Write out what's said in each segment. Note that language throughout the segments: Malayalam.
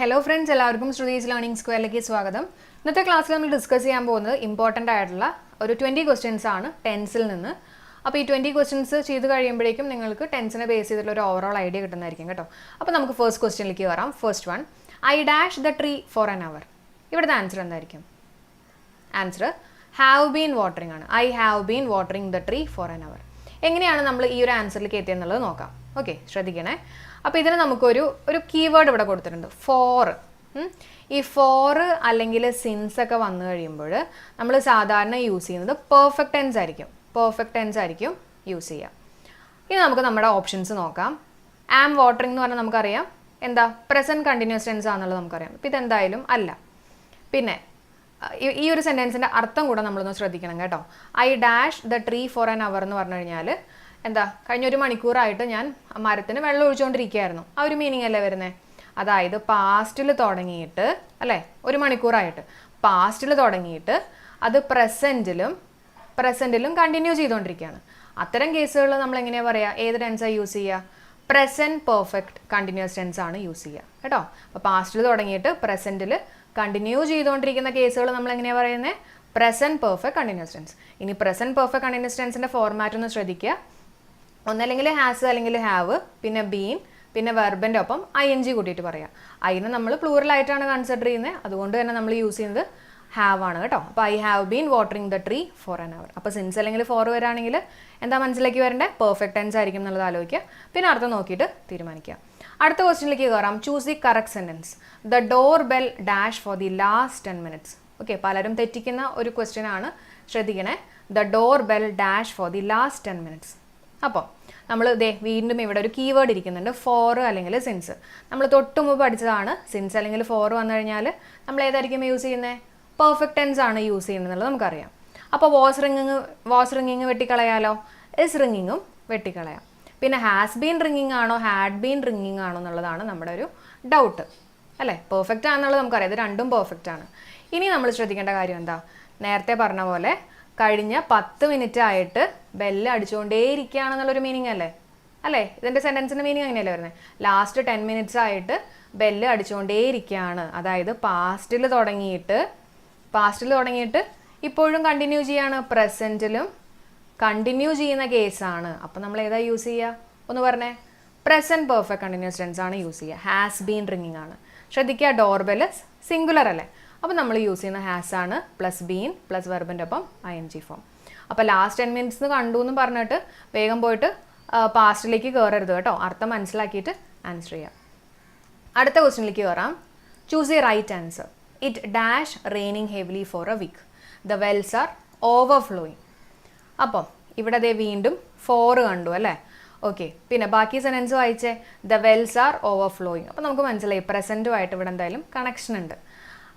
ഹലോ ഫ്രണ്ട്സ് എല്ലാവർക്കും ശ്രുതീസ് ലേണിംഗ് സ്ക്വയറിലേക്ക് സ്വാഗതം. ഇന്നത്തെ ക്ലാസ്സിൽ നമ്മൾ ഡിസ്കസ് ചെയ്യാൻ പോകുന്നത് ഇമ്പോർട്ടന്റ് ആയിട്ടുള്ള ഒരു ട്വന്റി ക്വസ്റ്റ്യൻസ് ആണ് ടെൻസിൽ നിന്ന്. അപ്പോൾ ഈ ട്വന്റി ക്വസ്റ്റ്യൻസ് ചെയ്ത് കഴിയുമ്പോഴേക്കും നിങ്ങൾക്ക് ടെൻസിനെ ബേസ് ചെയ്തിട്ടുള്ള ഒരു ഓവറോൾ ഐഡിയ കിട്ടുന്നതായിരിക്കും കേട്ടോ. അപ്പോൾ നമുക്ക് ഫസ്റ്റ് ക്വസ്റ്റ്യനിലേക്ക് വരാം. First one I dash the tree for an hour ഇവിടുത്തെ ആൻസർ എന്തായിരിക്കും? ആൻസർ ഹാവ് ബീൻ വാട്ടറിംഗ് ആണ്. I have been watering the tree for an hour എങ്ങനെയാണ് നമ്മൾ ഈ ഒരു ആൻസറിലേക്ക് എത്തിയെന്നുള്ളത് നോക്കാം. ഓക്കെ ശ്രദ്ധിക്കണേ. അപ്പോൾ ഇതിന് നമുക്കൊരു ഒരു കീവേഡ് ഇവിടെ കൊടുത്തിട്ടുണ്ട്. ഫോർ ഈ ഫോർ അല്ലെങ്കിൽ സിൻസ് ഒക്കെ വന്നു കഴിയുമ്പോൾ നമ്മൾ സാധാരണ യൂസ് ചെയ്യുന്നത് പെർഫെക്റ്റ് ടെൻസ് ആയിരിക്കും. പെർഫെക്റ്റ് ടെൻസ് ആയിരിക്കും യൂസ് ചെയ്യുക. ഇനി നമുക്ക് നമ്മുടെ ഓപ്ഷൻസ് നോക്കാം. ആം വാട്ടറിംഗ് എന്ന് പറഞ്ഞാൽ നമുക്കറിയാം. എന്താ? പ്രസന്റ് കണ്ടിന്യൂസ് ടെൻസ് ആണെന്നുള്ളത് നമുക്കറിയാം. ഇപ്പം ഇതെന്തായാലും അല്ല. പിന്നെ ഈ- ഒരു സെന്റൻസിന്റെ അർത്ഥം കൂടെ നമ്മളൊന്ന് ശ്രദ്ധിക്കണം കേട്ടോ. I dash the tree for an hour എന്ന് പറഞ്ഞു കഴിഞ്ഞാൽ എന്താ കഴിഞ്ഞ ഒരു മണിക്കൂറായിട്ട് ഞാൻ മരത്തിന് വെള്ളം ഒഴിച്ചുകൊണ്ടിരിക്കുകയായിരുന്നു ആ ഒരു മീനിങ് അല്ലേ വരുന്നത് അതായത് പാസ്റ്റിൽ തുടങ്ങിയിട്ട് അല്ലേ? ഒരു മണിക്കൂറായിട്ട്. പാസ്റ്റിൽ തുടങ്ങിയിട്ട് അത് പ്രസന്റിലും പ്രസന്റിലും കണ്ടിന്യൂ ചെയ്തുകൊണ്ടിരിക്കുകയാണ് അത്തരം കേസുകൾ നമ്മൾ എങ്ങനെയാണ് പറയുക ഏത് ടെൻസാണ് യൂസ് ചെയ്യുക? പ്രസന്റ് പെർഫെക്റ്റ് കണ്ടിന്യൂസ് ടെൻസ് ആണ് യൂസ് ചെയ്യുക. കേട്ടോ? അപ്പോൾ പാസ്റ്റിൽ തുടങ്ങിയിട്ട് പ്രസന്റിൽ കണ്ടിന്യൂ ചെയ്തുകൊണ്ടിരിക്കുന്ന കേസുകൾ നമ്മൾ എങ്ങനെയാണ് പറയുന്നത് പ്രസന്റ് പെർഫെക്റ്റ് കണ്ടിന്യൂസ് ടെൻസ് ഇനി പ്രസന്റ് പെർഫെക്റ്റ് കണ്ടിന്യൂസ് ടെൻസിന്റെ ഫോർമാറ്റ് ഒന്ന് ശ്രദ്ധിക്കുക. ഒന്നല്ലെങ്കിൽ ഹാസ് അല്ലെങ്കിൽ ഹാവ് പിന്നെ ബീൻ പിന്നെ വെർബിന്റെ ഒപ്പം ഐ എൻ ജി കൂട്ടിയിട്ട് പറയാം. അതിനെ നമ്മൾ പ്ലൂറൽ ആയിട്ടാണ് കൺസിഡർ ചെയ്യുന്നത് അതുകൊണ്ട് തന്നെ നമ്മൾ യൂസ് ചെയ്യുന്നത് ഹാവ് ആണ് കേട്ടോ. അപ്പോൾ I have been watering the tree for an hour അപ്പോൾ സിൻസ് അല്ലെങ്കിൽ ഫോർ വരാണെങ്കിൽ എന്താ മനസ്സിലേക്ക് വരേണ്ടത് പെർഫെക്റ്റ് ടെൻസ് ആയിരിക്കും എന്നുള്ളത് ആലോചിക്കുക. പിന്നെ അർത്ഥം നോക്കിയിട്ട് തീരുമാനിക്കുക. അടുത്ത ക്വസ്റ്റ്യനിലേക്ക് കയറാം. Choose the correct sentence the door bell dash for the last ten minutes okay പലരും തെറ്റിക്കുന്ന ഒരു ക്വസ്റ്റ്യൻ ആണ് ശ്രദ്ധിക്കണേ. The door bell dash for the last ten minutes അപ്പോൾ നമ്മൾ ദേ വീണ്ടും ഇവിടെ ഒരു കീവേഡ് ഇരിക്കുന്നുണ്ട് ഫോർ അല്ലെങ്കിൽ സിൻസ് നമ്മൾ തൊട്ട് മുമ്പ് പഠിച്ചതാണ് സിൻസ് അല്ലെങ്കിൽ ഫോർ വന്നു കഴിഞ്ഞാൽ നമ്മൾ ഏതായിരിക്കും യൂസ് ചെയ്യുന്നത് പെർഫെക്റ്റ് ടെൻസ് ആണ് യൂസ് ചെയ്യുന്നത് നമുക്കറിയാം. അപ്പോൾ വാസ് റിങ്ങിങ് വാസ് റിങ്ങിങ് വെട്ടിക്കളയാലോ? ഇസ് റിങ്ങിങ്ങും വെട്ടിക്കളയാം. പിന്നെ ഹാസ് ബീൻ റിങ്ങിങ് ആണോ? ഹാഡ് ബീൻ റിങ്ങിങ് ആണോ എന്നുള്ളതാണ് നമ്മുടെ ഒരു ഡൗട്ട് അല്ലേ? പെർഫെക്റ്റ് ആണെന്നുള്ളത് നമുക്കറിയാം. ഇത് രണ്ടും പെർഫെക്റ്റ് ആണ്. ഇനി നമ്മൾ ശ്രദ്ധിക്കേണ്ട കാര്യം എന്താ? നേരത്തെ പറഞ്ഞ പോലെ കഴിഞ്ഞ പത്ത് മിനിറ്റ് ആയിട്ട് ബെല്ല് അടിച്ചുകൊണ്ടേയിരിക്കുകയാണെന്നുള്ളൊരു മീനിങ് അല്ലേ? അല്ലേ? ഇതിന്റെ സെന്റൻസിന്റെ മീനിങ് അങ്ങനെയല്ലേ വരുന്നത് ലാസ്റ്റ് ടെൻ മിനിറ്റ്സ് ആയിട്ട് ബെല്ല് അടിച്ചുകൊണ്ടേയിരിക്കുകയാണ്. അതായത് പാസ്റ്റിൽ തുടങ്ങിയിട്ട് പാസ്റ്റിൽ തുടങ്ങിയിട്ട് ഇപ്പോഴും കണ്ടിന്യൂ ചെയ്യാണ്. പ്രസന്റിലും കണ്ടിന്യൂ ചെയ്യുന്ന കേസാണ് അപ്പോൾ നമ്മൾ ഏതാ യൂസ് ചെയ്യുക ഒന്ന് പറഞ്ഞേ. പ്രസന്റ് പെർഫെക്റ്റ് കണ്ടിന്യൂസ് ടെൻസ് ആണ് യൂസ് ചെയ്യുക ഹാസ് ബീൻ റിങ്ങിങ് ആണ്. ശ്രദ്ധിക്കുക ഡോർബെൽ സിംഗുലർ അല്ലേ? അപ്പോൾ നമ്മൾ യൂസ് ചെയ്യുന്ന ഹാസ് ആണ് പ്ലസ് ബീൻ പ്ലസ് വെർബിന്റെ ഒപ്പം ഐ എൻ ജി ഫോം അപ്പോൾ ലാസ്റ്റ് ടെൻ മിനിറ്റ്സ് കണ്ടു എന്ന് പറഞ്ഞിട്ട് വേഗം പോയിട്ട് പാസ്റ്റിലേക്ക് കയറരുത് കേട്ടോ. അർത്ഥം മനസ്സിലാക്കിയിട്ട് ആൻസർ ചെയ്യാം. അടുത്ത ക്വസ്റ്റ്യനിലേക്ക് കയറാം choose a right answer it dash raining heavily for a week the wells are overflowing അപ്പം ഇവിടെ ദേ വീണ്ടും ഫോർ കണ്ടു അല്ലേ? ഓക്കെ പിന്നെ ബാക്കി സെന്റൻസ് വായിച്ചേ. ദ വെൽസ് ആർ ഓവർഫ്ലോയിങ് അപ്പോൾ നമുക്ക് മനസ്സിലായി. പ്രസന്റുമായിട്ട് ഇവിടെ എന്തായാലും കണക്ഷൻ ഉണ്ട്.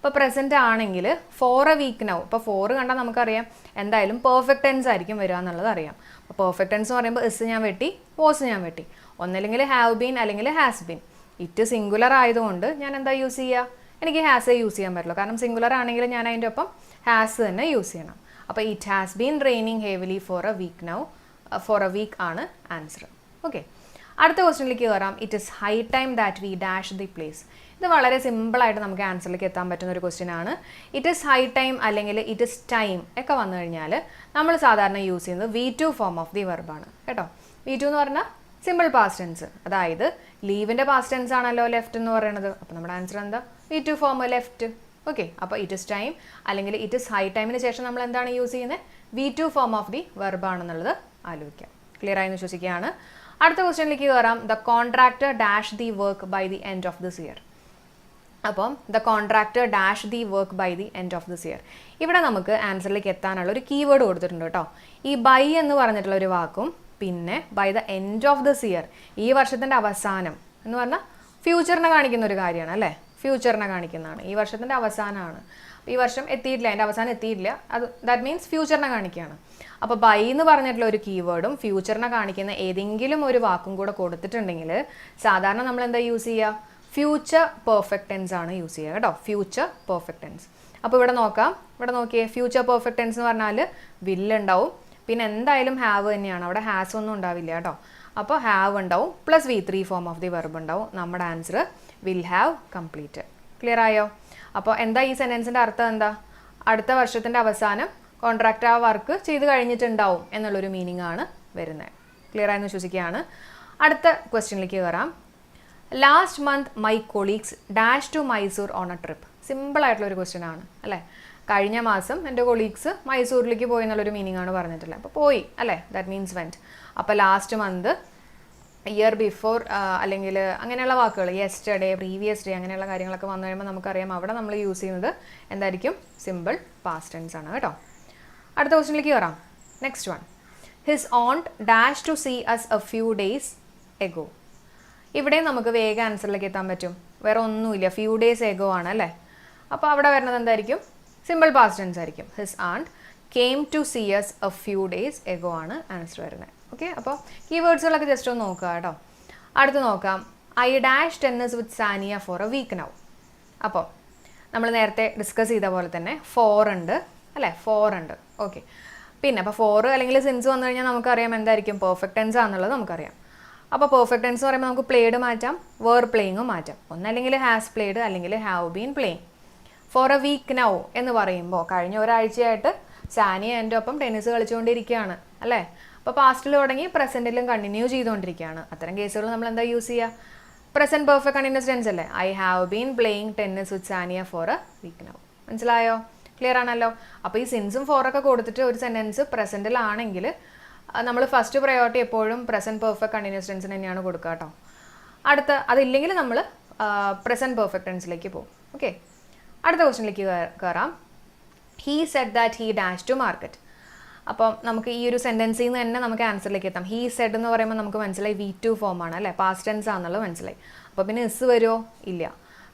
അപ്പോൾ പ്രസന്റ് ആണെങ്കിൽ ഫോർ എ വീക്ക് നൗ ഇപ്പോൾ ഫോർ കണ്ടാൽ നമുക്കറിയാം എന്തായാലും പെർഫെക്റ്റ് ടെൻസ് ആയിരിക്കും വരിക എന്നുള്ളത് അറിയാം. അപ്പോൾ പെർഫെക്റ്റ് ടെൻസ് എന്ന് പറയുമ്പോൾ ഇസ് ഞാൻ വെട്ടി വാസ് ഞാൻ വെട്ടി. ഒന്നല്ലെങ്കിൽ ഹാവ് ബീൻ അല്ലെങ്കിൽ ഹാസ് ബീൻ ഇറ്റ് സിംഗുലർ ആയതുകൊണ്ട് ഞാൻ എന്താ യൂസ് ചെയ്യുക എനിക്ക് ഹാസ് ഹാസേ യൂസ് ചെയ്യാൻ പറ്റുള്ളൂ കാരണം സിംഗുലർ ആണെങ്കിൽ ഞാൻ അതിന്റെ ഒപ്പം ഹാസ് തന്നെ യൂസ് ചെയ്യണം. അപ്പോൾ it has been raining heavily for a week now for a week ആണ് ആൻസർ ഓക്കെ അടുത്ത ക്വസ്റ്റ്യനിലേക്ക് കയറാം it is high time that we dash the place ഇത് വളരെ സിമ്പിളായിട്ട് നമുക്ക് ആൻസറിലേക്ക് എത്താൻ പറ്റുന്ന ഒരു ക്വസ്റ്റ്യൻ ആണ്. ഇറ്റ് ഇസ് ഹൈ ടൈം അല്ലെങ്കിൽ ഇറ്റ് ഇസ് ടൈം ഒക്കെ വന്നു കഴിഞ്ഞാൽ നമ്മൾ സാധാരണ യൂസ് ചെയ്യുന്നത് V two form of the വെർബാണ് കേട്ടോ? വി ടു എന്ന് പറഞ്ഞാൽ സിമ്പിൾ പാസ്റ്റ് ടെൻസ് അതായത് ലീവിന്റെ പാസ്റ്റ് ടെൻസ് ആണല്ലോ ലെഫ്റ്റ് എന്ന് പറയുന്നത് അപ്പോൾ നമ്മുടെ ആൻസർ എന്താ? V two form left okay അപ്പോൾ ഇറ്റ് ഇസ് ടൈം അല്ലെങ്കിൽ ഇറ്റ് ഇസ് ഹൈ ടൈമിന് ശേഷം നമ്മൾ എന്താണ് യൂസ് ചെയ്യുന്നത്? V two form of the വെർബാണെന്നുള്ളത് ആലോചിക്കാം. ക്ലിയർ ആയി വിശ്വസിക്കുകയാണ്. അടുത്ത ക്വസ്റ്റ്യനിലേക്ക് കയറാം. The contractor dash the work by the end of this year അപ്പം the contractor dash the work by the end of this year ഇവിടെ നമുക്ക് ആൻസറിലേക്ക് എത്താനുള്ള ഒരു കീവേഡ് കൊടുത്തിട്ടുണ്ട് കേട്ടോ. ഈ ബൈ എന്ന് പറഞ്ഞിട്ടുള്ള ഒരു വാക്കും പിന്നെ by the end of this year ഈ വർഷത്തിന്റെ അവസാനം എന്ന് പറഞ്ഞാൽ ഫ്യൂച്ചറിനെ കാണിക്കുന്ന ഒരു കാര്യമാണ് അല്ലേ? ഫ്യൂച്ചറിനെ കാണിക്കുന്നതാണ്. ഈ വർഷത്തിന്റെ അവസാനമാണ്. ഈ വർഷം എത്തിയിട്ടില്ല അതിന്റെ അവസാനം എത്തിയിട്ടില്ല. അത് ദാറ്റ് മീൻസ് ഫ്യൂച്ചറിനെ കാണിക്കുകയാണ്. അപ്പോൾ ബൈ എന്ന് പറഞ്ഞിട്ടുള്ള ഒരു കീവേഡും ഫ്യൂച്ചറിനെ കാണിക്കുന്ന ഏതെങ്കിലും ഒരു വാക്കും കൂടെ കൊടുത്തിട്ടുണ്ടെങ്കിൽ സാധാരണ നമ്മൾ എന്താ യൂസ് ചെയ്യുക ഫ്യൂച്ചർ പെർഫെക്റ്റ് ടെൻസ് ആണ് യൂസ് ചെയ്യുക കേട്ടോ. ഫ്യൂച്ചർ പെർഫെക്റ്റ് ടെൻസ് അപ്പോൾ ഇവിടെ നോക്കാം. ഇവിടെ നോക്കിയേ ഫ്യൂച്ചർ പെർഫെക്റ്റ് ടെൻസ് എന്ന് പറഞ്ഞാൽ വില്ലുണ്ടാവും പിന്നെ എന്തായാലും ഹാവ് തന്നെയാണ്. അവിടെ ഹാസ് ഒന്നും ഉണ്ടാവില്ല കേട്ടോ. അപ്പോൾ ഹാവ് ഉണ്ടാവും. Plus V three form of the verb ഉണ്ടാവും. നമ്മുടെ answer will have complete clear ആയോ? അപ്പോൾ എന്താ ഈ സെന്റൻസിന്റെ അർത്ഥം എന്താ? അടുത്ത വർഷത്തിന്റെ അവസാനം കോൺട്രാക്റ്റ് ആ വർക്ക് ചെയ്ത് കഴിഞ്ഞിട്ടുണ്ടാവും എന്നുള്ളൊരു മീനിങ് ആണ് വരുന്നത് ക്ലിയർ ആയെന്ന് വിശ്വസിക്കുകയാണ്. അടുത്ത ക്വസ്റ്റ്യനിലേക്ക് കയറാം. Last month my colleagues dash to Mysore on a trip simple ആയിട്ടുള്ള ഒരു ക്വസ്റ്റ്യൻ ആണ് അല്ലേ? കഴിഞ്ഞ മാസം എന്റെ കൊളീഗ്സ് മൈസൂരിലേക്ക് പോയി എന്നുള്ളൊരു മീനിങ് ആണ് പറഞ്ഞിട്ടുള്ളത്. അപ്പോൾ പോയി അല്ലേ? ദാറ്റ് മീൻസ് വെന്റ് അപ്പോൾ ലാസ്റ്റ് മന്ത് ഇയർ ബിഫോർ അല്ലെങ്കിൽ അങ്ങനെയുള്ള വാക്കുകൾ യെസ്റ്റർഡേ പ്രീവിയസ് ഡേ അങ്ങനെയുള്ള കാര്യങ്ങളൊക്കെ വന്നു കഴിയുമ്പോൾ നമുക്കറിയാം അവിടെ നമ്മൾ യൂസ് ചെയ്യുന്നത് എന്തായിരിക്കും? സിമ്പിൾ പാസ്റ്റ് ടെൻസ് ആണ് കേട്ടോ. അടുത്ത ക്വസ്റ്റിനിലേക്ക് വരാം. Next one his aunt dash to see us a few days ago ഇവിടെ നമുക്ക് വേഗം ആൻസറിലേക്ക് എത്താൻ പറ്റും. വേറെ ഒന്നുമില്ല. ഫ്യൂ ഡേയ്സ് എഗോ ആണ് അല്ലേ? അപ്പോൾ അവിടെ വരുന്നത് എന്തായിരിക്കും? സിമ്പിൾ പാസ്റ്റ് ടെൻസ് ആയിരിക്കും. His aunt came to see us a few days ago ആണ് ആൻസർ വരുന്നത്. ഓക്കെ അപ്പോൾ കീവേഡ്സുകളൊക്കെ ജസ്റ്റ് ഒന്ന് നോക്കുക കേട്ടോ. അടുത്ത് നോക്കാം. I dash tennis with Sania for a week now അപ്പോൾ നമ്മൾ നേരത്തെ ഡിസ്കസ് ചെയ്ത പോലെ തന്നെ ഫോർ ഉണ്ട് അല്ലേ? ഫോർ ഉണ്ട്. ഓക്കെ പിന്നെ അപ്പോൾ ഫോർ അല്ലെങ്കിൽ സിൻസ് വന്നു കഴിഞ്ഞാൽ നമുക്കറിയാം എന്തായിരിക്കും. പെർഫെക്റ്റ് ടെൻസ് ആണെന്നുള്ളത് നമുക്കറിയാം. അപ്പോൾ പെർഫെക്റ്റ് ടെൻസ് എന്ന് പറയുമ്പോൾ നമുക്ക് പ്ലേഡ് മാറ്റാം വേർ പ്ലേയിങ്ങും മാറ്റാം. ഒന്നല്ലെങ്കിൽ ഹാസ് പ്ലേഡ് അല്ലെങ്കിൽ have been playing for a week now എന്ന് പറയുമ്പോൾ കഴിഞ്ഞ ഒരാഴ്ചയായിട്ട് സാനിയ എന്റെ ഒപ്പം ടെന്നീസ് കളിച്ചുകൊണ്ടിരിക്കുകയാണ് അല്ലേ? അപ്പോൾ പാസ്റ്റിൽ തുടങ്ങി പ്രസന്റിലും കണ്ടിന്യൂ ചെയ്തുകൊണ്ടിരിക്കുകയാണ്. അത്തരം കേസുകൾ നമ്മൾ എന്താ യൂസ് ചെയ്യുക? പ്രസന്റ് പെർഫെക്റ്റ് കണ്ടിന്യൂസ് ടെൻസ് അല്ലേ? I have been playing tennis with Sania for a week now മനസ്സിലായോ? ക്ലിയർ ആണല്ലോ? അപ്പോൾ ഈ സിൻസും ഫോറൊക്കെ കൊടുത്തിട്ട് ഒരു സെന്റൻസ് പ്രസന്റിലാണെങ്കിൽ നമ്മൾ ഫസ്റ്റ് പ്രയോറിറ്റി എപ്പോഴും പ്രസന്റ് പെർഫെക്റ്റ് കണ്ടിന്യൂസ് ടെൻസിന് തന്നെയാണ് കൊടുക്കുക കേട്ടോ. അടുത്ത അതില്ലെങ്കിൽ നമ്മൾ പ്രസന്റ് പെർഫെക്റ്റ് ടെൻസിലേക്ക് പോകും. ഓക്കെ അടുത്ത ക്വസ്റ്റ്യനിലേക്ക് കയറാം he said that he dash to market അപ്പം നമുക്ക് ഈ ഒരു സെന്റൻസിൽ നിന്ന് തന്നെ നമുക്ക് ആൻസറിലേക്ക് എത്താം. ഹീ സെഡ് എന്ന് പറയുമ്പോൾ നമുക്ക് മനസ്സിലായി വി ടു ഫോം ആണ് അല്ലേ? പാസ്റ്റ് ടെൻസ് ആണെന്നുള്ളത് മനസ്സിലായി. അപ്പോൾ പിന്നെ എസ് വരുമോ ഇല്ല.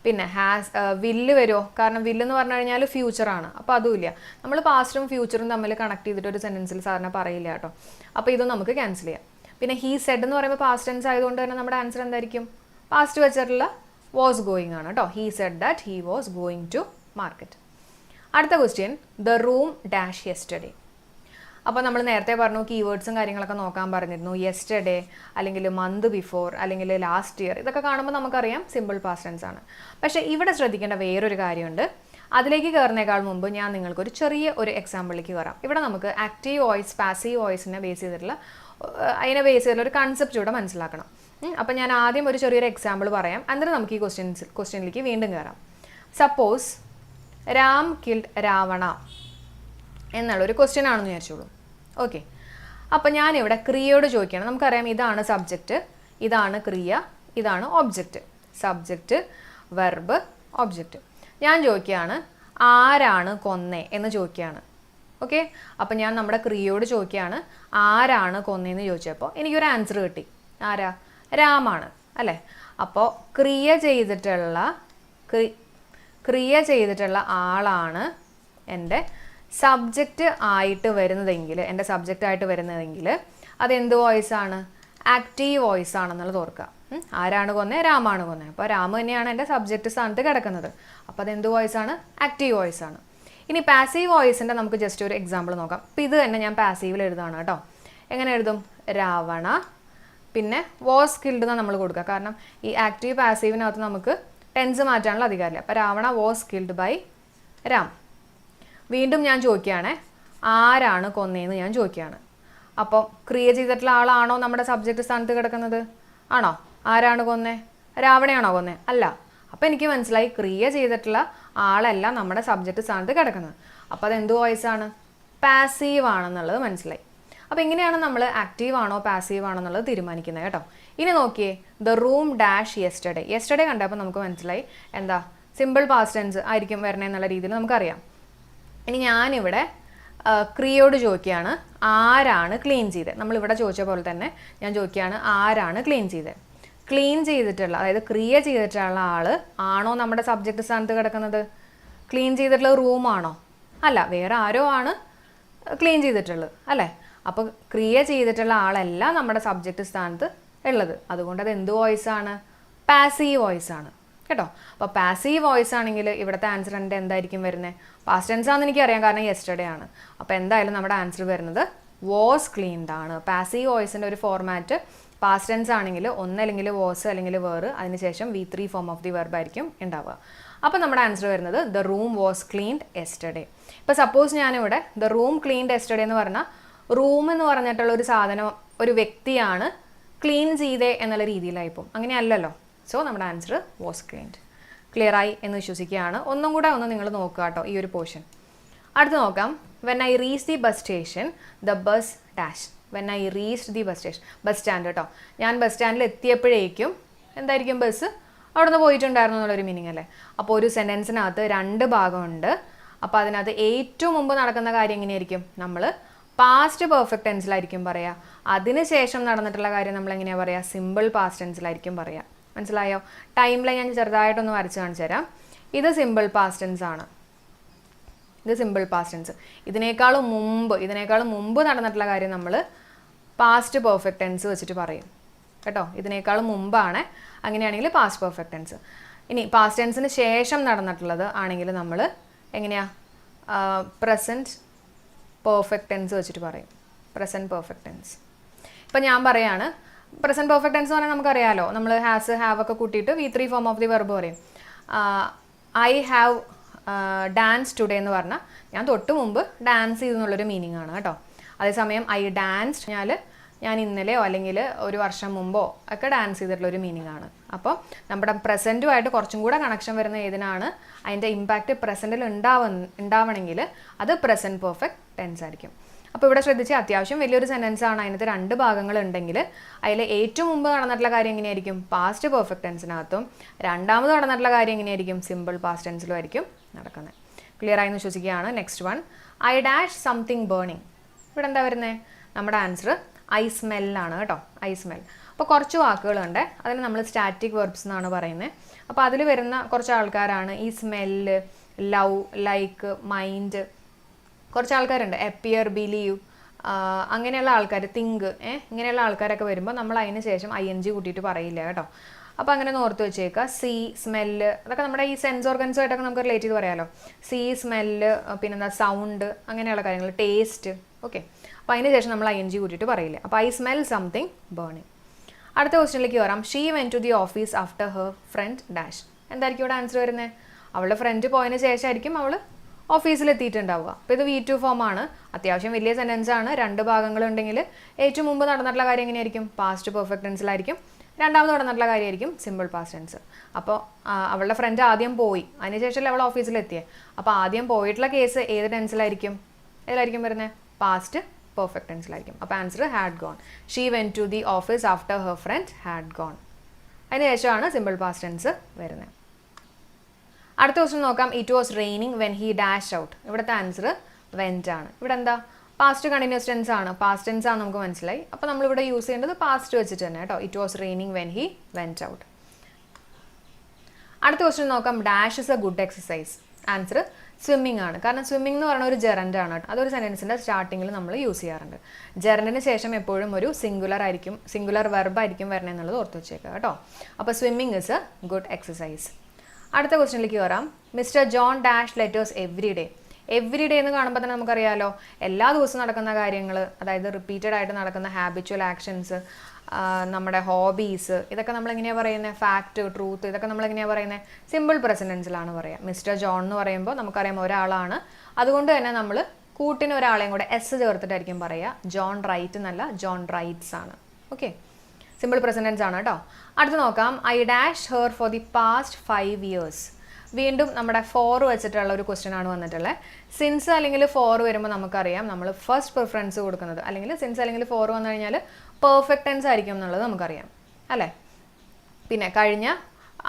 പിന്നെ ഹാസ് വില്ല് വരുമോ കാരണം വില്ല് എന്ന് പറഞ്ഞു കഴിഞ്ഞാൽ ഫ്യൂച്ചറാണ് അപ്പോൾ അതും ഇല്ല. നമ്മൾ പാസ്റ്റും ഫ്യൂച്ചറും തമ്മിൽ കണക്ട് ചെയ്തിട്ട് ഒരു സെന്റൻസിൽ സാധാരണ പറയില്ല കേട്ടോ. അപ്പോൾ ഇതും നമുക്ക് ക്യാൻസൽ ചെയ്യാം. പിന്നെ ഹീ സെഡ് എന്ന് പറയുമ്പോൾ പാസ്റ്റ് ടെൻസ് ആയതുകൊണ്ട് തന്നെ നമ്മുടെ ആൻസർ എന്തായിരിക്കും? പാസ്റ്റ് വെച്ചിട്ടുള്ള വാസ് ഗോയിങ് ആണ് കേട്ടോ. He said that he was going to market അടുത്ത question the room dash yesterday അപ്പോൾ നമ്മൾ നേരത്തെ പറഞ്ഞു കീവേഡ്സും കാര്യങ്ങളൊക്കെ നോക്കാൻ പറഞ്ഞിരുന്നു. യെസ്റ്റർഡേ അല്ലെങ്കിൽ മന്ത് ബിഫോർ അല്ലെങ്കിൽ ലാസ്റ്റ് ഇയർ ഇതൊക്കെ കാണുമ്പോൾ നമുക്കറിയാം സിമ്പിൾ പാസ്റ്റൻസ് ആണ്. പക്ഷേ ഇവിടെ ശ്രദ്ധിക്കേണ്ട വേറൊരു കാര്യമുണ്ട്. അതിലേക്ക് കയറുന്നേക്കാൾ മുമ്പ് ഞാൻ നിങ്ങൾക്ക് ഒരു ചെറിയ ഒരു എക്സാമ്പിളിലേക്ക് കയറാം ഇവിടെ നമുക്ക് ആക്റ്റീവ് വോയിസ് പാസീവ് വോയിസിനെ ബേസ് ചെയ്തിട്ടുള്ള അതിനെ ബേസ് ചെയ്തിട്ടുള്ള ഒരു കൺസെപ്റ്റ് ഇവിടെ മനസ്സിലാക്കണം. അപ്പം ഞാൻ ആദ്യം ഒരു ചെറിയൊരു എക്സാമ്പിൾ പറയാം. എന്നിട്ട് നമുക്ക് ഈ ക്വസ്റ്റ്യൻസ് ക്വസ്റ്റ്യനിലേക്ക് വീണ്ടും കയറാം സപ്പോസ് രാം കിൽഡ് രാവണ എന്നുള്ളൊരു ക്വസ്റ്റ്യൻ ആണെന്ന് വിചാരിച്ചോളൂ. ഓക്കെ അപ്പോൾ ഞാനിവിടെ ക്രിയയോട് ചോദിക്കണം നമുക്കറിയാം ഇതാണ് സബ്ജക്റ്റ് ഇതാണ് ക്രിയ. ഇതാണ് ഒബ്ജക്റ്റ് സബ്ജക്റ്റ് വെർബ് ഒബ്ജക്റ്റ് ഞാൻ ചോദിക്കുകയാണ് ആരാണ് കൊന്നേ എന്ന് ചോദിക്കുകയാണ്. ഓക്കെ അപ്പം ഞാൻ നമ്മുടെ ക്രിയയോട് ചോദിക്കുകയാണ് ആരാണ് കൊന്നേന്ന് ചോദിച്ചപ്പോൾ എനിക്കൊരു ആൻസർ കിട്ടി. ആരാ? രാമാണ്. അല്ലേ? അപ്പോൾ ക്രിയ ചെയ്തിട്ടുള്ള ക്രി ക്രിയ ചെയ്തിട്ടുള്ള ആളാണ് എന്റെ സബ്ജക്റ്റ് ആയിട്ട് വരുന്നതെങ്കിൽ എന്റെ സബ്ജക്റ്റ് ആയിട്ട് വരുന്നതെങ്കിൽ അതെന്ത് വോയിസ് ആണ്? ആക്റ്റീവ് വോയിസ് ആണെന്നുള്ളത് ഓർക്കുക. ആരാണ് കൊന്നേ? രാമാണ് കൊന്നേ. അപ്പോൾ രാമ തന്നെയാണ് എന്റെ സബ്ജക്റ്റ് സ്ഥാനത്ത് കിടക്കുന്നത്. അപ്പോൾ അതെന്ത് വോയിസ് ആണ്? ആക്റ്റീവ് വോയിസ് ആണ്. ഇനി പാസീവ് വോയിസിന്റെ നമുക്ക് ജസ്റ്റ് ഒരു എക്സാമ്പിൾ നോക്കാം. അപ്പം ഇത് തന്നെ ഞാൻ പാസീവിൽ എഴുതാണ് കേട്ടോ. എങ്ങനെ എഴുതും? രാവണ പിന്നെ വാസ് കിൽഡ് എന്നാണ് നമ്മൾ കൊടുക്കുക. കാരണം ഈ ആക്റ്റീവ് പാസീവിനകത്ത് നമുക്ക് ടെൻസ് മാറ്റാനുള്ള അധികാരമില്ല. അപ്പോൾ Ravana was killed by Ram. വീണ്ടും ഞാൻ ചോദിക്കുകയാണേ ആരാണ് കൊന്നേന്ന് ഞാൻ ചോദിക്കുകയാണ്. അപ്പോൾ ക്രിയ ചെയ്തിട്ടുള്ള ആളാണോ നമ്മുടെ സബ്ജക്റ്റ് സ്ഥാനത്ത് കിടക്കുന്നത്? ആണോ? ആരാണ് കൊന്നേ? രാവണയാണോ കൊന്നേ? അല്ല. അപ്പോൾ എനിക്ക് മനസ്സിലായി ക്രിയ ചെയ്തിട്ടുള്ള ആളല്ല നമ്മുടെ സബ്ജക്റ്റ് സ്ഥാനത്ത് കിടക്കുന്നത്. അപ്പോൾ അത് എന്ത് വോയിസ് ആണ് പാസീവ് ആണെന്നുള്ളത് മനസ്സിലായി. അപ്പോൾ ഇങ്ങനെയാണ് നമ്മൾ ആക്റ്റീവ് ആണോ പാസീവ് ആണോ എന്നുള്ളത് തീരുമാനിക്കുന്നത് കേട്ടോ. ഇനി നോക്കിയേ the room dash yesterday yesterday കണ്ടപ്പോൾ നമുക്ക് മനസ്സിലായി എന്താ? സിമ്പിൾ പാസ്റ്റ് ടെൻസ് ആയിരിക്കും വരണേ എന്നുള്ള രീതിയിൽ നമുക്കറിയാം. ഇനി ഞാനിവിടെ ക്രിയോട് ചോദിക്കുകയാണ് ആരാണ് ക്ലീൻ ചെയ്തത്? നമ്മളിവിടെ ചോദിച്ച പോലെ തന്നെ ഞാൻ ചോദിക്കുകയാണ് ആരാണ് ക്ലീൻ ചെയ്തത്? ക്ലീൻ ചെയ്തിട്ടുള്ള അതായത് ക്രിയ ചെയ്തിട്ടുള്ള ആൾ ആണോ നമ്മുടെ സബ്ജക്റ്റ് സ്ഥാനത്ത് കിടക്കുന്നത്? ക്ലീൻ ചെയ്തിട്ടുള്ള റൂമാണോ അല്ല വേറെ ആരോ ആണ് ക്ലീൻ ചെയ്തിട്ടുള്ളത് അല്ലേ? അപ്പോൾ ക്രിയ ചെയ്തിട്ടുള്ള ആളല്ല നമ്മുടെ സബ്ജക്റ്റ് സ്ഥാനത്ത് ഉള്ളത്. അതുകൊണ്ട് അത് എന്ത് വോയിസ് ആണ്? പാസീവ് വോയിസ് ആണ്. കേട്ടോ? അപ്പോൾ പാസീവ് വോയിസ് ആണെങ്കിൽ ഇവിടുത്തെ ആൻസർ എന്റെ എന്തായിരിക്കും വരുന്നത്? പാസ്റ്റ് ടെൻസ് ആണെന്ന് എനിക്കറിയാം കാരണം യെസ്റ്റർഡേ ആണ്. അപ്പോൾ എന്തായാലും നമ്മുടെ ആൻസർ വരുന്നത് വാസ് ക്ലീൻഡ് ആണ്. പാസീവ് വോയിസിന്റെ ഒരു ഫോർമാറ്റ് പാസ്റ്റ് ടെൻസ് ആണെങ്കിൽ ഒന്നല്ലെങ്കിൽ വാസ് അല്ലെങ്കിൽ വേറ് അതിനുശേഷം V three form of the verb ആയിരിക്കും ഉണ്ടാവുക. അപ്പോൾ നമ്മുടെ ആൻസർ വരുന്നത് the room was cleaned yesterday ഇപ്പോൾ സപ്പോസ് ഞാനിവിടെ ദ റൂം ക്ലീൻഡ് എസ്റ്റഡേ എന്ന് പറഞ്ഞാൽ റൂം എന്ന് പറഞ്ഞിട്ടുള്ള ഒരു സാധനം ഒരു വ്യക്തിയാണ് ക്ലീൻ ചെയ്തേ എന്നുള്ള രീതിയിലായിപ്പോൾ അങ്ങനെയല്ലല്ലോ. സോ നമ്മുടെ ആൻസർ വാസ് ക്ലീൻഡ് ക്ലിയർ ആയി എന്ന് വിശ്വസിക്കുകയാണ്. ഒന്നും കൂടെ ഒന്ന് നിങ്ങൾ നോക്കുക കേട്ടോ ഈ ഒരു പോർഷൻ അടുത്ത് നോക്കാം. When I reach the bus station the bus dash when I reach the bus station bus stand കേട്ടോ. ഞാൻ ബസ് സ്റ്റാൻഡിൽ എത്തിയപ്പോഴേക്കും എന്തായിരിക്കും ബസ് അവിടെ നിന്ന് പോയിട്ടുണ്ടായിരുന്നു എന്നുള്ളൊരു മീനിങ് അല്ലേ? അപ്പോൾ ഒരു സെന്റൻസിനകത്ത് രണ്ട് ഭാഗമുണ്ട്. അപ്പോൾ അതിനകത്ത് ഏറ്റവും മുമ്പ് നടക്കുന്ന കാര്യം എങ്ങനെയായിരിക്കും? നമ്മൾ പാസ്റ്റ് പെർഫെക്റ്റ് ടെൻസിലായിരിക്കും പറയുക അതിനുശേഷം നടന്നിട്ടുള്ള കാര്യം നമ്മൾ എങ്ങനെയാണ് പറയുക സിമ്പിൾ പാസ്റ്റ് ടെൻസിലായിരിക്കും പറയുക മനസ്സിലായോ? ടൈം ലൈൻ ഞാൻ ചെറുതായിട്ടൊന്ന് വരച്ച് കാണിച്ചു തരാം. ഇത് സിമ്പിൾ പാസ്റ്റൻസ് ആണ്. ഇത് സിമ്പിൾ പാസ്റ്റൻസ് ഇതിനേക്കാളും മുമ്പ് ഇതിനേക്കാളും മുമ്പ് നടന്നിട്ടുള്ള കാര്യം നമ്മൾ പാസ്റ്റ് പെർഫെക്റ്റ് ടെൻസ് വെച്ചിട്ട് പറയും. കേട്ടോ? ഇതിനേക്കാളും മുമ്പാണ് അങ്ങനെയാണെങ്കിൽ പാസ്റ്റ് പെർഫെക്റ്റ് ടെൻസ് ഇനി പാസ്റ്റ് ടെൻസിന് ശേഷം നടന്നിട്ടുള്ളത് ആണെങ്കിൽ നമ്മൾ എങ്ങനെയാ? പ്രസന്റ് പെർഫെക്റ്റ് ടെൻസ് വെച്ചിട്ട് പറയും. പ്രസന്റ് പെർഫെക്റ്റ് ടെൻസ് ഇപ്പം ഞാൻ പറയാണ് പ്രസന്റ് പെർഫെക്റ്റ് ടെൻസ് പറഞ്ഞാൽ നമുക്കറിയാലോ. നമ്മൾ ഹാസ് ഹാവ് ഒക്കെ കൂട്ടിയിട്ട് V three form of the verb പറയും. ഐ ഹാവ് ഡാൻസ് ടുഡേ എന്ന് പറഞ്ഞാൽ ഞാൻ തൊട്ട് മുമ്പ് ഡാൻസ് ചെയ്തു എന്നുള്ളൊരു മീനിങ് ആണ് കേട്ടോ. അതേസമയം ഐ ഡാൻസ് കഴിഞ്ഞാൽ ഞാൻ ഇന്നലെയോ അല്ലെങ്കിൽ ഒരു വർഷം മുമ്പോ ഒക്കെ ഡാൻസ് ചെയ്തിട്ടുള്ള ഒരു മീനിങ് ആണ്. അപ്പോൾ നമ്മുടെ പ്രസന്റുമായിട്ട് കുറച്ചും കൂടെ കണക്ഷൻ വരുന്ന ഏതിനാണ്? അതിന്റെ ഇമ്പാക്റ്റ് പ്രസന്റിൽ ഉണ്ടാവ ഉണ്ടാവണമെങ്കിൽ അത് പ്രസന്റ് പെർഫെക്റ്റ് ടെൻസ് ആയിരിക്കും. അപ്പോൾ ഇവിടെ ശ്രദ്ധിച്ച് അത്യാവശ്യം വലിയൊരു സെന്റൻസ് ആണ്. അതിനകത്ത് രണ്ട് ഭാഗങ്ങൾ ഉണ്ടെങ്കിൽ അതിൽ ഏറ്റവും മുമ്പ് നടന്നിട്ടുള്ള കാര്യം എങ്ങനെയായിരിക്കും? പാസ്റ്റ് പെർഫെക്റ്റ് ടെൻസിനകത്തും രണ്ടാമത് നടന്നിട്ടുള്ള കാര്യം എങ്ങനെയായിരിക്കും? സിമ്പിൾ പാസ്റ്റ് ടെൻസിലും ആയിരിക്കും നടക്കുന്നത്. ക്ലിയർ ആയി എന്ന് വിശ്വസിക്കുകയാണ്. Next one I dash something burning ഇവിടെ എന്താ വരുന്നത് നമ്മുടെ ആൻസർ ഐ സ്മെല്ലാണ് കേട്ടോ. ഐ സ്മെൽ അപ്പോൾ കുറച്ച് വാക്കുകളുണ്ട്. അതിന് നമ്മൾ സ്റ്റാറ്റിക് വെർബ്സ് എന്നാണ് പറയുന്നത്. അപ്പോൾ അതിൽ വരുന്ന കുറച്ച് ആൾക്കാരാണ്. ഈ സ്മെല്ല് ലവ് ലൈക്ക് മൈൻഡ് കുറച്ച് ആൾക്കാരുണ്ട് എപ്പിയർ ബിലീവ് അങ്ങനെയുള്ള ആൾക്കാർ തിങ്ക് ഏഹ് ഇങ്ങനെയുള്ള ആൾക്കാരൊക്കെ വരുമ്പോൾ നമ്മൾ അതിന് ശേഷം ഐ എൻ ജി കൂട്ടിയിട്ട് പറയില്ല കേട്ടോ. അപ്പോൾ അങ്ങനെ ഓർത്ത് വെച്ചേക്കുക സീ സ്മെല്ല് അതൊക്കെ നമ്മുടെ ഈ സെൻസ് ഓർഗൻസുമായിട്ടൊക്കെ നമുക്ക് റിലേറ്റ് ചെയ്ത് പറയാമല്ലോ സീ സ്മെല്ല് പിന്നെന്താ സൗണ്ട് അങ്ങനെയുള്ള കാര്യങ്ങൾ ടേസ്റ്റ് ഓക്കെ അപ്പോൾ അതിന് ശേഷം നമ്മൾ ഐ എൻ ജി കൂട്ടിയിട്ട് പറയില്ല. അപ്പോൾ ഐ സ്മെൽ സംതിങ് ബേണിംഗ് അടുത്ത ക്വസ്റ്റ്യനിലേക്ക് വരാം. She went to the office after her friend dash എന്തായിരിക്കും ഇവിടെ ആൻസർ വരുന്നത് അവളുടെ ഫ്രണ്ട് പോയതിന് ശേഷമായിരിക്കും അവൾ ഓഫീസിൽ എത്തിയിട്ടുണ്ടാവുക അപ്പോൾ ഇത് വി ടു ഫോം ആണ്. അത്യാവശ്യം വലിയ സെന്റൻസ് ആണ്. രണ്ട് ഭാഗങ്ങളുണ്ടെങ്കിൽ ഏറ്റവും മുമ്പ് നടന്നിട്ടുള്ള കാര്യം എങ്ങനെയായിരിക്കും? പാസ്റ്റ് പെർഫെക്റ്റ് ടെൻസിലായിരിക്കും രണ്ടാമത് നടന്നിട്ടുള്ള കാര്യമായിരിക്കും സിമ്പിൾ പാസ്റ്റ് ടെൻസ് അപ്പോൾ അവളുടെ ഫ്രണ്ട് ആദ്യം പോയി. അതിനുശേഷം അവൾ ഓഫീസിലെത്തിയത് അപ്പോൾ ആദ്യം പോയിട്ടുള്ള കേസ് ഏത് ടെൻസിലായിരിക്കും ഏതിലായിരിക്കും വരുന്നത് പാസ്റ്റ് പെർഫെക്റ്റ് ടെൻസിലായിരിക്കും അപ്പോൾ answer had gone she went to the office after her friend had gone അതിനുശേഷമാണ് സിമ്പിൾ പാസ്റ്റ് ടെൻസ് വരുന്നത് അടുത്ത ക്വസ്റ്റ്യൻ നോക്കാം. It was raining when he dash out ഇവിടുത്തെ ആൻസർ വെന്റ് ആണ്. ഇവിടെ എന്താ? പാസ്റ്റ് കണ്ടിന്യൂസ് ടെൻസ് ആണ്. പാസ്റ്റ് ടെൻസ് ആണ് നമുക്ക് മനസ്സിലായി. അപ്പോൾ നമ്മളിവിടെ യൂസ് ചെയ്യേണ്ടത് പാസ്റ്റ് വെച്ചിട്ട് തന്നെ കേട്ടോ. It was raining when he went out അടുത്ത ക്വസ്റ്റ്യൻ നോക്കാം. Dash is a good exercise answer swimming ആണ്. കാരണം സ്വിമ്മിംഗ് എന്ന് പറയുന്ന ഒരു ജെറന്റ് ആണ് അതൊരു സെന്റൻസിന്റെ സ്റ്റാർട്ടിങ്ങിൽ നമ്മൾ യൂസ് ചെയ്യാറുണ്ട്. ജെറന്റിന് ശേഷം എപ്പോഴും ഒരു സിംഗുലർ ആയിരിക്കും സിംഗുലർ വെർബായിരിക്കും വരണമെന്നുള്ളത് ഓർത്ത് വെച്ചേക്കുക കേട്ടോ. അപ്പോൾ swimming is a good exercise അടുത്ത ക്വസ്റ്റ്യനിലേക്ക് വരാം. Mister John dash letters every day. Every day എന്ന് കാണുമ്പോൾ തന്നെ നമുക്കറിയാലോ എല്ലാ ദിവസവും നടക്കുന്ന കാര്യങ്ങൾ അതായത് റിപ്പീറ്റഡ് ആയിട്ട് നടക്കുന്ന ഹാബിച്വൽ ആക്ഷൻസ് നമ്മുടെ ഹോബീസ് ഇതൊക്കെ നമ്മൾ എങ്ങനെയാണ് പറയുന്നത് ഫാക്റ്റ് ട്രൂത്ത് ഇതൊക്കെ നമ്മൾ എങ്ങനെയാണ് പറയുന്നത് സിമ്പിൾ പ്രസന്റൻസിലാണ് പറയുക മിസ്റ്റർ ജോൺ എന്ന് പറയുമ്പോൾ നമുക്കറിയാം ഒരാളാണ്. അതുകൊണ്ട് തന്നെ നമ്മൾ കൂട്ടിന് ഒരാളെയും കൂടെ എസ് ചേർത്തിട്ടായിരിക്കും പറയുക ജോൺ റൈറ്റ് എന്നല്ല ജോൺ റൈറ്റ്സ് ആണ്. ഓക്കെ സിമ്പിൾ പ്രസന്റൻസ് ആണ് കേട്ടോ അടുത്ത് നോക്കാം. I dash her for the past five years വീണ്ടും നമ്മുടെ ഫോർ വെച്ചിട്ടുള്ള ഒരു ക്വസ്റ്റ്യൻ ആണ് വന്നിട്ടുള്ളത് സിൻസ് അല്ലെങ്കിൽ ഫോർ വരുമ്പോൾ നമുക്കറിയാം നമ്മൾ ഫസ്റ്റ് പ്രിഫറൻസ് കൊടുക്കുന്നത്. അല്ലെങ്കിൽ സിൻസ് അല്ലെങ്കിൽ ഫോർ വന്നു കഴിഞ്ഞാൽ പെർഫെക്റ്റ് ടെൻസ് ആയിരിക്കും എന്നുള്ളത് നമുക്കറിയാം. അല്ലേ? പിന്നെ കഴിഞ്ഞ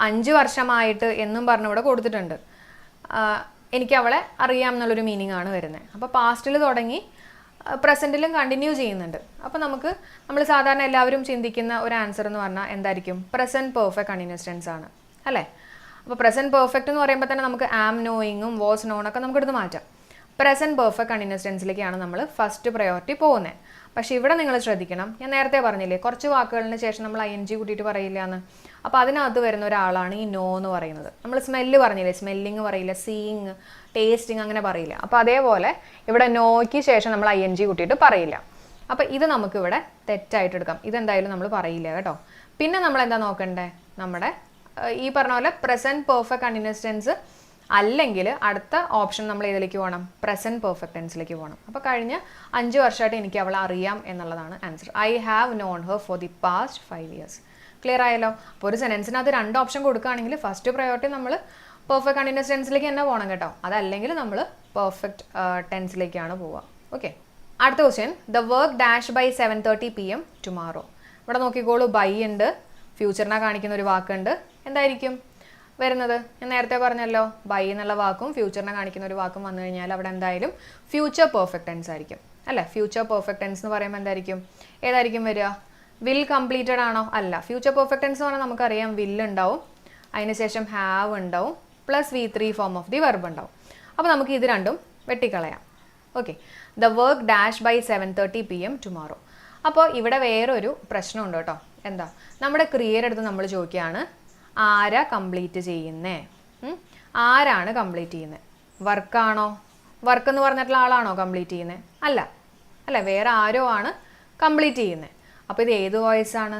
അഞ്ച് വർഷമായിട്ട് എന്നും പറഞ്ഞിവിടെ കൊടുത്തിട്ടുണ്ട്. എനിക്ക് അവളെ അറിയാം എന്നുള്ളൊരു മീനിങ് ആണ് വരുന്നത് അപ്പോൾ പാസ്റ്റിൽ തുടങ്ങി പ്രസന്റിലും കണ്ടിന്യൂ ചെയ്യുന്നുണ്ട്. അപ്പോൾ നമുക്ക് നമ്മൾ സാധാരണ എല്ലാവരും ചിന്തിക്കുന്ന ഒരു ആൻസർ എന്ന് പറഞ്ഞാൽ എന്തായിരിക്കും? പ്രസന്റ് പെർഫെക്റ്റ് കണ്ടിന്യൂസ് ടെൻസ് ആണ്. അല്ലേ? അപ്പോൾ പ്രസന്റ് പെർഫെക്റ്റ് എന്ന് പറയുമ്പോൾ തന്നെ നമുക്ക് ആം നോയിങ്ങും വാസ് നോണൊക്കെ നമുക്ക് എടുത്ത് മാറ്റാം. പ്രസന്റ് പെർഫെക്റ്റ് കണ്ടിന്യൂസ് ടെൻസിലേക്കാണ് നമ്മൾ ഫസ്റ്റ് പ്രയോറിറ്റി പോകുന്നത് പക്ഷേ ഇവിടെ നിങ്ങൾ ശ്രദ്ധിക്കണം. ഞാൻ നേരത്തെ പറഞ്ഞില്ലേ കുറച്ച് വാക്കുകളിന് ശേഷം നമ്മൾ ഐ എൻ ജി കൂട്ടിയിട്ട് പറയില്ല എന്ന് അപ്പോൾ അതിനകത്ത് വരുന്ന ഒരാളാണ് ഈ നോ എന്ന് പറയുന്നത്. നമ്മൾ സ്മെല്ല് പറഞ്ഞില്ലേ? സ്മെല്ലിങ് പറയില്ല സീയിങ് ടേസ്റ്റിങ് അങ്ങനെ പറയില്ല. അപ്പോൾ അതേപോലെ ഇവിടെ നോയ്ക്ക് ശേഷം നമ്മൾ ഐ എൻ ജി കൂട്ടിയിട്ട് പറയില്ല. അപ്പോൾ ഇത് നമുക്കിവിടെ തെറ്റായിട്ട് എടുക്കാം. ഇതെന്തായാലും നമ്മൾ പറയില്ല കേട്ടോ. പിന്നെ നമ്മൾ എന്താ നോക്കണ്ടേ? നമ്മുടെ ഈ പറഞ്ഞ പോലെ പ്രസന്റ് പെർഫെക്റ്റ് കണ്ടിന്യൂസ് ടെൻസ് അല്ലെങ്കിൽ അടുത്ത ഓപ്ഷൻ നമ്മൾ ഏതിലേക്ക് പോകണം പ്രസന്റ് പെർഫെക്റ്റ് ടെൻസിലേക്ക് പോകണം അപ്പോൾ കഴിഞ്ഞ അഞ്ച് വർഷമായിട്ട് എനിക്ക് അവളെ അറിയാം എന്നുള്ളതാണ് answer I have known her for the past five years clear ആയല്ലോ. അപ്പോൾ ഒരു സെന്റൻസിനകത്ത് രണ്ട് ഓപ്ഷൻ കൊടുക്കുകയാണെങ്കിൽ ഫസ്റ്റ് പ്രയോറിറ്റി നമ്മൾ പെർഫെക്റ്റ് കണ്ടിന്യൂസ് ടെൻസിലേക്ക് തന്നെ പോകണം കേട്ടോ. അതല്ലെങ്കിൽ നമ്മൾ പെർഫെക്റ്റ് ടെൻസിലേക്കാണ് പോവുക ഓക്കെ അടുത്ത question the work dash by seven thirty P M tomorrow ഇവിടെ നോക്കിക്കോളൂ. ബൈ ഉണ്ട്. ഫ്യൂച്ചറിനെ കാണിക്കുന്ന ഒരു വാക്കുണ്ട്. എന്തായിരിക്കും? വരുന്നത്? ഞാൻ നേരത്തെ പറഞ്ഞല്ലോ. ബൈ എന്നുള്ള വാക്കും ഫ്യൂച്ചറിനെ കാണിക്കുന്ന ഒരു വാക്കും വന്നു കഴിഞ്ഞാൽ അവിടെ എന്തായാലും ഫ്യൂച്ചർ പെർഫെക്റ്റ് ടെൻസ് ആയിരിക്കും. അല്ലേ? ഫ്യൂച്ചർ പെർഫെക്റ്റ് ടെൻസ് എന്ന് പറയുമ്പോൾ എന്തായിരിക്കും? ഏതായിരിക്കും വരിക? വിൽ കംപ്ലീറ്റഡ് ആണോ? അല്ല. ഫ്യൂച്ചർ പെർഫെക്റ്റ് ടെൻസ് പറഞ്ഞാൽ നമുക്കറിയാം വിൽ ഉണ്ടാവും. അതിനുശേഷം ഹാവ് ഉണ്ടാവും. Plus V three form of the verb ഉണ്ടാവും. അപ്പോൾ നമുക്ക് ഇത് രണ്ടും വെട്ടിക്കളയാം. Okay the work dash by seven thirty P M tomorrow അപ്പോൾ ഇവിടെ വേറൊരു പ്രശ്നമുണ്ട് കേട്ടോ. എന്താ? നമ്മുടെ ക്രിയേറ്റ് എടുത്ത് നമ്മൾ ചോദിക്കുകയാണ് ആരാ കംപ്ലീറ്റ് ചെയ്യുന്നേ? ആരാണ് കംപ്ലീറ്റ് ചെയ്യുന്നത് വർക്കാണോ വർക്ക് എന്ന് പറഞ്ഞിട്ടുള്ള ആളാണോ കംപ്ലീറ്റ് ചെയ്യുന്നത് അല്ല. അല്ല വേറെ ആരോ ആണ് കംപ്ലീറ്റ് ചെയ്യുന്നത് അപ്പോൾ ഇത് ഏത് വോയിസ് ആണ്?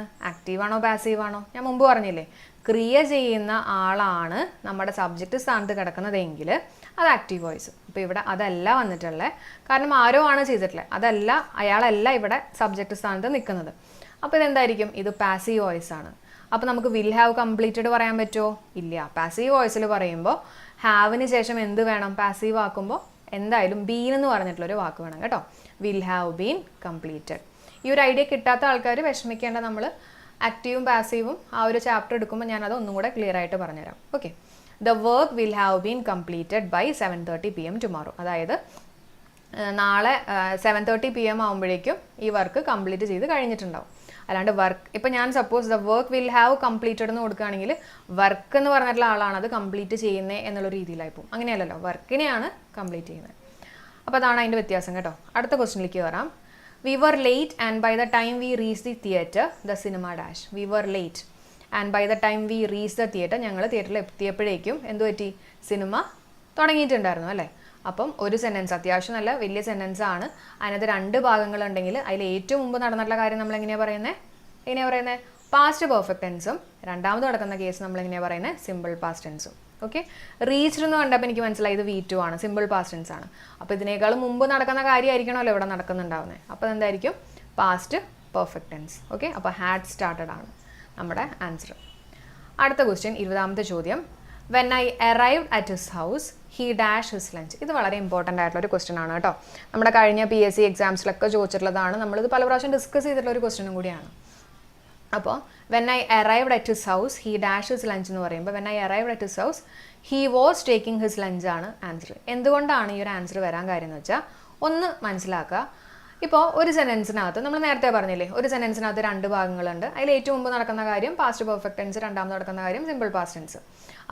പാസീവ് ആണോ ഞാൻ മുമ്പ് പറഞ്ഞില്ലേ? ക്രിയ ചെയ്യുന്ന ആളാണ് നമ്മുടെ സബ്ജക്റ്റ് സ്ഥാനത്ത് കിടക്കുന്നതെങ്കിൽ അത് ആക്റ്റീവ് വോയിസ് അപ്പോൾ ഇവിടെ അതല്ല വന്നിട്ടുള്ളത് കാരണം ആരോ ആണ് ചെയ്തിട്ടുള്ളത് അതല്ല അയാളല്ല ഇവിടെ സബ്ജക്റ്റ് സ്ഥാനത്ത് നിൽക്കുന്നത്. അപ്പോൾ ഇതെന്തായിരിക്കും ഇത് പാസീവ് വോയിസ് ആണ്. അപ്പോൾ നമുക്ക് വിൽ ഹാവ് കംപ്ലീറ്റഡ് പറയാൻ പറ്റുമോ ഇല്ല. പാസീവ് വോയിസിൽ പറയുമ്പോൾ ഹാവിന് ശേഷം എന്ത് വേണം? പാസീവ് ആക്കുമ്പോൾ എന്തായാലും ബീൻ എന്ന് പറഞ്ഞിട്ടുള്ളൊരു വാക്ക് വേണം കേട്ടോ. വിൽ ഹാവ് ബീൻ കംപ്ലീറ്റഡ് ഈ ഒരു ഐഡിയ കിട്ടാത്ത ആൾക്കാർ വിഷമിക്കേണ്ട നമ്മൾ ആക്റ്റീവും പാസീവും ആ ഒരു ചാപ്റ്റർ എടുക്കുമ്പോൾ ഞാനത് ഒന്നും കൂടെ ക്ലിയർ ആയിട്ട് പറഞ്ഞുതരാം. Okay the work will have been completed by seven thirty P M tomorrow അതായത് നാളെ സെവൻ തേർട്ടി പി എം ആകുമ്പോഴേക്കും ഈ വർക്ക് കംപ്ലീറ്റ് ചെയ്ത് കഴിഞ്ഞിട്ടുണ്ടാവും. അല്ലാണ്ട് വർക്ക് ഇപ്പം ഞാൻ suppose the work will have completed എന്ന് കൊടുക്കുകയാണെങ്കിൽ വർക്ക് എന്ന് പറഞ്ഞിട്ടുള്ള ആളാണ് അത് കംപ്ലീറ്റ് ചെയ്യുന്നത് എന്നുള്ള രീതിയിലായി പോകും. അങ്ങനെയല്ലല്ലോ വർക്കിനെയാണ് കംപ്ലീറ്റ് ചെയ്യുന്നത്. അപ്പോൾ അതാണ് അതിന്റെ വ്യത്യാസം കേട്ടോ. അടുത്ത ക്വസ്റ്റിനിലേക്ക് വരാം. We were late and by the time we reach the theatre the cinema dash we were late and by the time we reach the theatre ഞങ്ങൾ തിയേറ്ററിൽ എത്തിയപ്പോഴേക്കും എന്തു പറ്റി? സിനിമ തുടങ്ങിയിട്ടുണ്ടായിരുന്നു അല്ലേ? അപ്പം ഒരു സെന്റൻസ് അത്യാവശ്യം നല്ല വലിയ സെന്റൻസ് ആണ്. അതിനകത്ത് രണ്ട് ഭാഗങ്ങളുണ്ടെങ്കിൽ അതിൽ ഏറ്റവും മുമ്പ് നടന്നിട്ടുള്ള കാര്യം നമ്മൾ എങ്ങനെയാണ് പറയുന്നത് എങ്ങനെയാണ് പറയുന്നത് പാസ്റ്റ് പെർഫെക്റ്റ് ടെൻസും രണ്ടാമത് നടക്കുന്ന കേസ് നമ്മൾ എങ്ങനെയാണ് പറയുന്നത് സിമ്പിൾ പാസ്റ്റ് ടെൻസും ഓക്കെ റീച്ച്ഡ് എന്ന് കണ്ടപ്പോൾ എനിക്ക് മനസ്സിലായി ഇത് വി ടു ആണ്. സിമ്പിൾ പാസ്റ്റ് ടെൻസ് ആണ്. അപ്പോൾ ഇതിനേക്കാളും മുമ്പ് നടക്കുന്ന കാര്യമായിരിക്കണമല്ലോ ഇവിടെ നടക്കുന്നുണ്ടാവുന്നത് അപ്പോൾ എന്തായിരിക്കും? പാസ്റ്റ് പെർഫെക്റ്റ് ടെൻസ് ഓക്കെ അപ്പോൾ ഹാഡ് സ്റ്റാർട്ടഡ് ആണ് നമ്മുടെ ആൻസർ അടുത്ത ക്വസ്റ്റ്യൻ ഇരുപതാമത്തെ ചോദ്യം. When I arrived at his house he dash his lunch ഇത് വളരെ ഇമ്പോർട്ടന്റ് ആയിട്ടുള്ള ഒരു ക്വസ്റ്റ്യൻ ആണ് കേട്ടോ. നമ്മുടെ കഴിഞ്ഞ പി എസ് സി എക്സാംസിലൊക്കെ ചോദിച്ചിട്ടുള്ളതാണ്. നമ്മളിത് പല പ്രാവശ്യം ഡിസ്കസ് ചെയ്തിട്ടുള്ള ഒരു ക്വസ്റ്റ്യനും കൂടിയാണ്. അപ്പോൾ when I arrived at his house he dash his lunch എന്ന് പറയുമ്പോൾ when I arrived at his house he was taking his ആണ് ആൻസർ എന്തുകൊണ്ടാണ് ഈ ഒരു ആൻസർ വരാൻ കാര്യം എന്ന് വെച്ചാൽ ഒന്ന് മനസ്സിലാക്കുക ഇപ്പോൾ ഒരു സെന്റൻസിനകത്ത് നമ്മൾ നേരത്തെ പറഞ്ഞില്ലേ ഒരു സെന്റൻസിനകത്ത് രണ്ട് ഭാഗങ്ങളുണ്ട്. അതിൽ ഏറ്റവും മുമ്പ് നടക്കുന്ന കാര്യം പാസ്റ്റ് പെർഫെക്റ്റ് ടെൻസ് രണ്ടാമത് നടക്കുന്ന കാര്യം സിമ്പിൾ പാസ്റ്റ് ടെൻസ്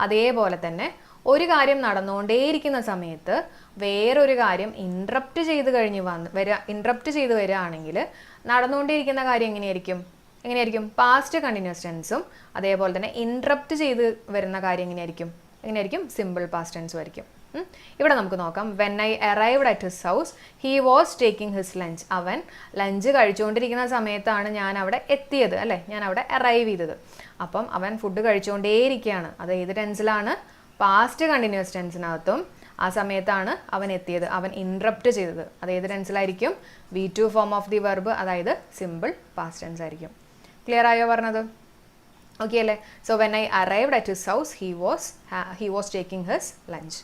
അതേപോലെ തന്നെ ഒരു കാര്യം നടന്നുകൊണ്ടേയിരിക്കുന്ന സമയത്ത് വേറൊരു കാര്യം ഇൻട്രപ്റ്റ് ചെയ്ത് കഴിഞ്ഞ് വന്ന് വരിക ഇൻട്രപ്റ്റ് ചെയ്ത് വരികയാണെങ്കിൽ നടന്നുകൊണ്ടേയിരിക്കുന്ന കാര്യം എങ്ങനെയായിരിക്കും? എങ്ങനെയായിരിക്കും? പാസ്റ്റ് കണ്ടിന്യൂസ് ടെൻസും അതേപോലെ തന്നെ ഇൻട്രപ്റ്റ് ചെയ്ത് വരുന്ന കാര്യം എങ്ങനെയായിരിക്കും? എങ്ങനെയായിരിക്കും? സിമ്പിൾ പാസ്റ്റ് ടെൻസും ആയിരിക്കും. ഇവിടെ നമുക്ക് നോക്കാം. When I arrived at his house he was taking his lunch അവൻ ലഞ്ച് കഴിച്ചുകൊണ്ടിരിക്കുന്ന സമയത്താണ് ഞാൻ അവിടെ എത്തിയത് അല്ലേ? ഞാൻ അവിടെ അറൈവ് ചെയ്തത്. അപ്പം അവൻ ഫുഡ് കഴിച്ചുകൊണ്ടേയിരിക്കുകയാണ്. അത് ഏത് ടെൻസിലാണ് പാസ്റ്റ് കണ്ടിന്യൂസ് ടെൻസിനകത്തും ആ സമയത്താണ് അവൻ എത്തിയത്. അവൻ ഇൻട്രപ്റ്റ് ചെയ്തത്. അത് ഏത് ടെൻസിലായിരിക്കും V two form of the verb അതായത് സിമ്പിൾ പാസ്റ്റ് ടെൻസ് ആയിരിക്കും. ക്ലിയർ ആയോ പറഞ്ഞത്? ഓക്കെ അല്ലേ? So when I arrived at his house he was he was taking his lunch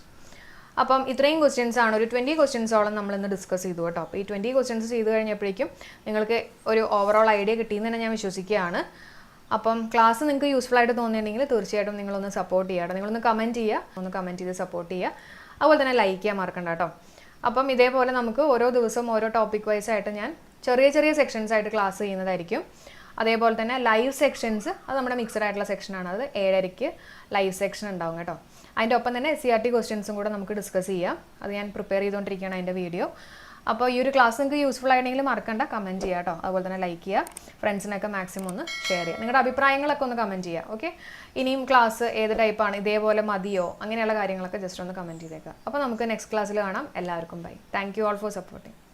അപ്പം ഇത്രയും ക്വസ്റ്റ്യൻസ് ആണ്. ഒരു ട്വന്റി ക്വസ്റ്റ്യൻസോളം നമ്മൾ ഇന്ന് ഡിസ്കസ് ചെയ്തു കേട്ടോ. അപ്പോൾ ഈ ട്വന്റി ക്വസ്റ്റ്യൻസ് ചെയ്തു കഴിഞ്ഞപ്പോഴേക്കും നിങ്ങൾക്ക് ഒരു ഓവറോൾ ഐഡിയ കിട്ടിയെന്ന് തന്നെ ഞാൻ വിശ്വസിക്കുകയാണ്. അപ്പം ക്ലാസ് നിങ്ങൾക്ക് യൂസ്ഫുൾ ആയിട്ട് തോന്നിയിട്ടുണ്ടെങ്കിൽ തീർച്ചയായിട്ടും നിങ്ങളൊന്ന് സപ്പോർട്ട് ചെയ്യാം നിങ്ങളൊന്ന് കമന്റ് ചെയ്യുക. ഒന്ന് കമന്റ് ചെയ്ത് സപ്പോർട്ട് ചെയ്യുക. അതുപോലെ തന്നെ ലൈക്ക് ചെയ്യാൻ മറക്കണ്ട കേട്ടോ. അപ്പം ഇതേപോലെ നമുക്ക് ഓരോ ദിവസവും ഓരോ ടോപ്പിക് വൈസ് ആയിട്ട് ഞാൻ ചെറിയ ചെറിയ സെക്ഷൻസ് ആയിട്ട് ക്ലാസ് ചെയ്യുന്നതായിരിക്കും. അതേപോലെ തന്നെ ലൈവ് സെക്ഷൻസ് അത് നമ്മുടെ മിക്സഡ് ആയിട്ടുള്ള സെക്ഷനാണ് അത് ഏഴരയ്ക്ക് ലൈവ് സെക്ഷൻ ഉണ്ടാവും കേട്ടോ. അതിന്റെ ഒപ്പം തന്നെ എസ് സി ആർ ടി ക്വസ്റ്റ്യൻസും കൂടെ നമുക്ക് ഡിസ്കസ് ചെയ്യാം. അത് ഞാൻ പ്രിപ്പയർ ചെയ്തുകൊണ്ടിരിക്കുകയാണ് അതിന്റെ വീഡിയോ അപ്പോൾ ഈ ഒരു ക്ലാസ് നിങ്ങൾക്ക് യൂസ്ഫുൾ ആയിട്ടുണ്ടെങ്കിൽ മറക്കണ്ട. കമന്റ് ചെയ്യുക കേട്ടോ. അതുപോലെ തന്നെ ലൈക്ക് ചെയ്യുക. ഫ്രണ്ട്സിനൊക്കെ മാക്സിമം ഒന്ന് ഷെയർ ചെയ്യുക. നിങ്ങളുടെ അഭിപ്രായങ്ങളൊക്കെ ഒന്ന് കമന്റ് ചെയ്യുക. ഓക്കെ ഇനിയും ക്ലാസ് ഏത് ടൈപ്പാണ് ഇതേപോലെ മതിയോ? അങ്ങനെയുള്ള കാര്യങ്ങളൊക്കെ ജസ്റ്റ് ഒന്ന് കമന്റ് ചെയ്തേക്കുക. അപ്പോൾ നമുക്ക് നെക്സ്റ്റ് ക്ലാസ്സിൽ കാണാം. എല്ലാവർക്കും bye thank you all for supporting